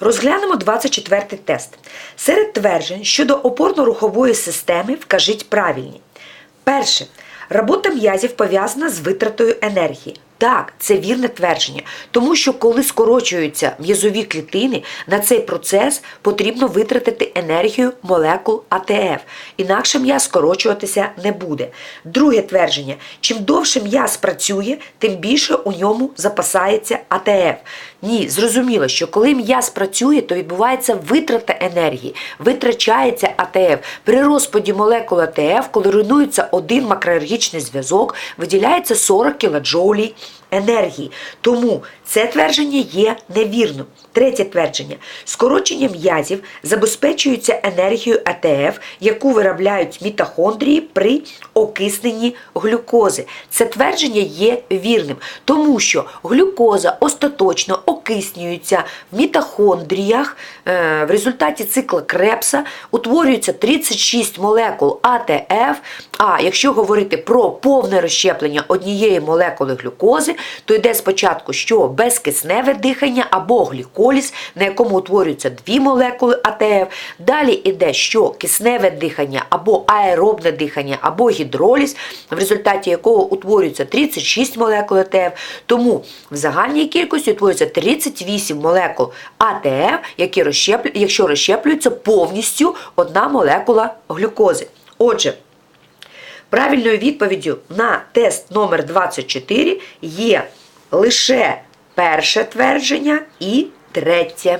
Розглянемо 24 й тест. Серед тверджень щодо опорно-рухової системи вкажіть правильні. Перше. Робота м'язів пов'язана з витратою енергії. Так, це вірне твердження, тому що коли скорочуються м'язові клітини, на цей процес потрібно витратити енергію молекул АТФ, інакше м'яз скорочуватися не буде. Друге твердження: чим довше м'яз працює, тим більше у ньому запасається АТФ. Ні, зрозуміло, що коли м'яз працює, то відбувається витрата енергії, витрачається АТФ. При розпаді молекул АТФ, коли руйнується один макроенергічний зв'язок, виділяється 40 кДж енергії. Тому це твердження є невірним. Третє твердження. Скорочення м'язів забезпечується енергією АТФ, яку виробляють мітохондрії при окисненні глюкози. Це твердження є вірним, тому що глюкоза остаточно окиснюється в мітохондріях. Е, В результаті цикла Крепса утворюється 36 молекул АТФ. А якщо говорити про повне розщеплення однієї молекули глюкози, то йде спочатку що безкисневе дихання або гліколіз, на якому утворюються дві молекули АТФ. Далі йде що кисневе дихання або аеробне дихання, або гідроліз, в результаті якого утворюється 36 молекул АТФ. Тому в загальній кількості утворюється 38 молекул АТФ, які розщеплю, якщо розщеплюється повністю одна молекула глюкози. Отже, Правильною відповіддю на тест номер 24 є лише перше твердження і третє.